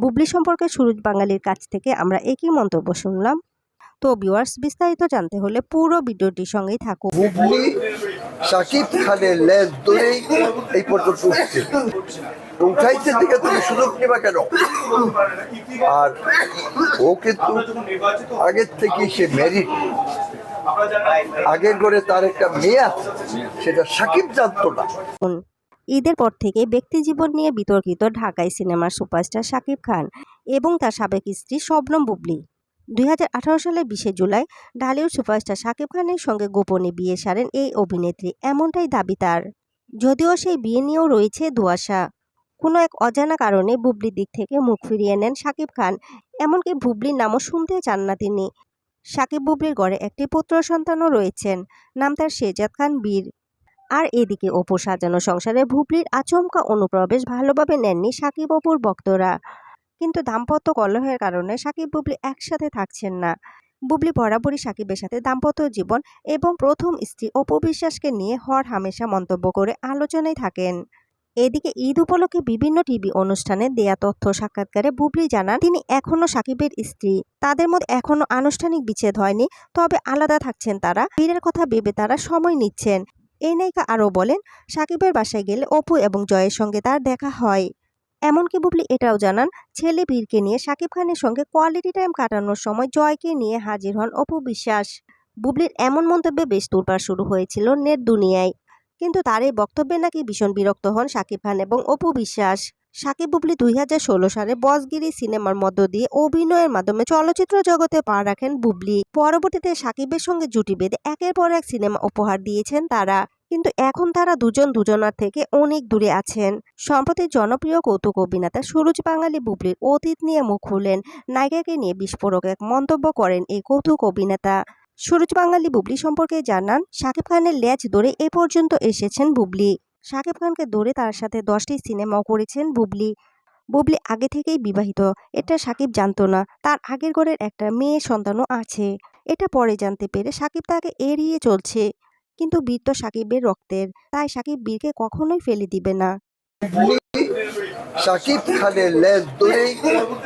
বুবলি সম্পর্কে সুরজ বাঙালির কাছ থেকে আমরা একই মন্তব্য শুনলাম। তো ভিউয়ার্স বিস্তারিত জানতে হলে পুরো ভিডিওটির সঙ্গেই থাকুন। বুবলি সাকিব খানের লেজ ধরেই এই পর্যন্ত উঠছে। উঠাইছে দিকে তুমি সুযোগ নিবা কেন? আর ও কিন্তু আগের থেকেই সে ম্যারিড আগের করে তার একটা মেয়ে আছে সেটা সাকিব জানতো না। ঈদের পর থেকে ব্যক্তিজীবন নিয়ে বিতর্কিত ঢাকাই সিনেমার সুপারস্টার শাকিব খান এবং তার সাবেক স্ত্রী শবনম বুবলি। দুই হাজার আঠারো সালের বিশে জুলাই ঢালিউড সুপারস্টার শাকিব খানের সঙ্গে গোপনে বিয়ে সারেন এই অভিনেত্রী, এমনটাই দাবি তার। যদিও সেই বিয়ে নিয়েও রয়েছে ধোঁয়াশা কোনো এক অজানা কারণে বুবলির দিক থেকে মুখ ফিরিয়ে নেন শাকিব খান, এমনকি বুবলির নামও শুনতে চান না তিনি। শাকিব বুবলির গড়ে একটি পুত্র সন্তানও রয়েছেন, নাম তার শেজাদ খান বীর। আর এদিকে অপু সাজানো সংসারে ভুবলির আচমকা অনুপ্রবেশ ভালোভাবে নেননি সাকিব অপুর ভক্তরা। কিন্তু দাম্পত্য কলহের কারণে সাকিব, বুবলি একসাথে থাকছেন না। বুবলি বরাবরই সাকিবের সাথে দাম্পত্য জীবন এবং প্রথম স্ত্রী অপু বিশ্বাসকে নিয়ে হর হামেশা মন্তব্য করে আলোচনায় থাকেন। এদিকে ঈদ উপলক্ষে বিভিন্ন টিভি অনুষ্ঠানে দেয়া তথ্য সাক্ষাৎকারে বুবলি জানান, তিনি এখনও সাকিবের স্ত্রী। তাদের মধ্যে এখনও আনুষ্ঠানিক বিচ্ছেদ হয়নি, তবে আলাদা থাকছেন তারা। বীরের কথা ভেবে তারা সময় নিচ্ছেন। এই নায়িকা আরও বলেন, সাকিবের বাসায় গেলে অপু এবং জয়ের সঙ্গে তার দেখা হয়। এমনকি বুবলি এটাও জানান, ছেলে বীরকে নিয়ে সাকিব খানের সঙ্গে কোয়ালিটি টাইম কাটানোর সময় জয়কে নিয়ে হাজির হন অপু বিশ্বাস। বুবলির এমন মন্তব্যে বেশ তোলপাড় শুরু হয়েছিল নেট দুনিয়ায়। কিন্তু তার এই বক্তব্যে নাকি ভীষণ বিরক্ত হন সাকিব খান এবং অপু বিশ্বাস। সাকিব বুবলি দুই হাজার ষোলো সালে বসগিরি সিনেমার মধ্য দিয়ে অভিনয়ের মাধ্যমে চলচ্চিত্র জগতে পা রাখেন বুবলি। পরবর্তীতে সাকিবের সঙ্গে জুটি বেঁধে একের পর এক সিনেমা উপহার দিয়েছেন তারা। কিন্তু এখন তারা দুজন দুজনার থেকে অনেক দূরে আছেন। সম্প্রতি জনপ্রিয় কৌতুক অভিনেতা সুরজ বাঙালি বুবলির অতীত নিয়ে মুখ খুললেন। নায়িকাকে নিয়ে বিস্ফোরক এক মন্তব্য করেন এই কৌতুক অভিনেতা। সুরজ বাঙালি বুবলি সম্পর্কে জানান শাকিব খানের লেজ ধরে এ পর্যন্ত এসেছেন বুবলি। শাকিব খানকে ধরে তার সাথে দশটি সিনেমাও করেছেন বুবলি। বুবলি আগে থেকেই বিবাহিত, এটা সাকিব জানতো না। তার আগের ঘরের একটা মেয়ে সন্তানও আছে। এটা পরে জানতে পেরে সাকিব তাকে এড়িয়ে চলছে। কিন্তু বীর তো সাকিবের রক্তের, তাই সাকিব বীরকে কখনোই ফেলে দিবে না। সাকিব খানের লেজ ধরেই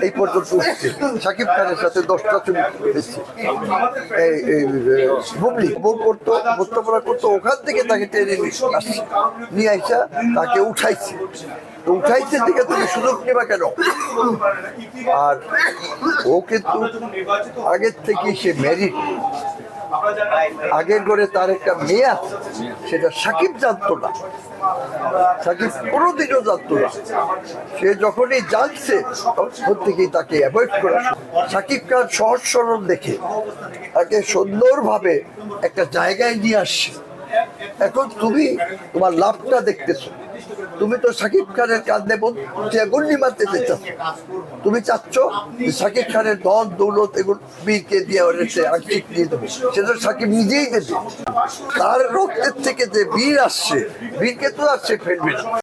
এই পর্যন্ত উঠছে। সাকিব খানের সাথে দশটা ছবি এ, বুবলি বউ করতো বোধপড়া করতো ওখান থেকে তাকে টেনে নিয়ে নিয়ে আইসা তাকে উঠাইছে। উঠাইছে দিকে তুমি সুযোগ নেবা কেন? আর ও কিন্তু আগের থেকেই সে ম্যারিড আগের করে তার একটা মেয়ে আছে, সেটা সাকিব জানতো না। সাকিব কোনোদিনও জানতো না। সে যখনই জানছে, তখন থেকেই তাকে অ্যাভয়েড করা। সাকিব খান সহজ সরল দেখে, তাকে সুন্দরভাবে একটা জায়গায় নিয়ে আসছে এখন তুমি তোমার লাভটা দেখতেছো। তুমি তো সাকিব খানের কাঁধে গুন্ডি মারতে চাচ্ছ তুমি চাচ্ছ সাকিব খানের ধন দৌলত এগুলো বীরকে দিয়ে ওরেছে আংশিক দিয়ে দেবে। সেটা সাকিব নিজেই দেবে। তার রক্তের থেকে যে বীর আসছে, বীরকে তো আসছে সে ফেলবে